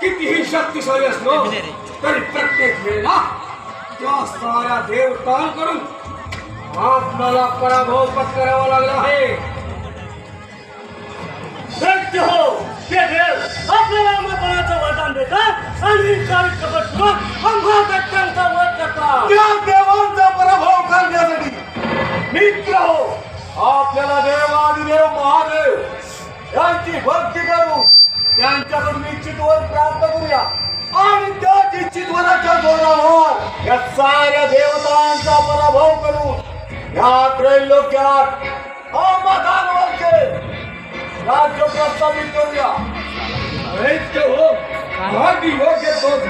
कितीही शक्तिशाली असलो तरी प्रत्येक वेळेला त्या साऱ्या आपल्याला पराभव पत्करावा लागला आहे आम्हा व्यक्तींचा वध करतात त्या देवांचा पराभव करण्यासाठी मित्र हो आपल्याला देवादिदेव महादेव यांची भक्ती करू। त्यांच्याकडून इच्छित वर प्राप्त करूया आणि इच्छित वराच्या जोरावर या साऱ्या देवतांचा पराभव करू या त्रैलोक्यात अमदानवरचे राज्य हो अगदी योग्य तोच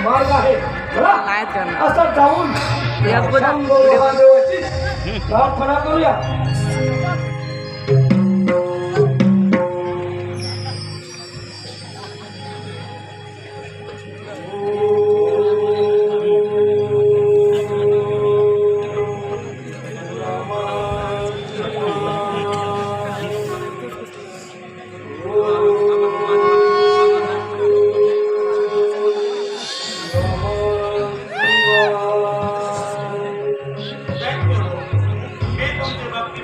प्रार्थना करूया.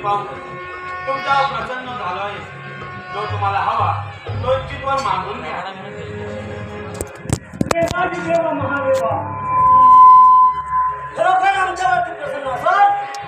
पाहून तुमचा प्रसन्न झालो आहे. जो तुम्हाला हवा तो चितवर मागून घ्या. देवा महादेवा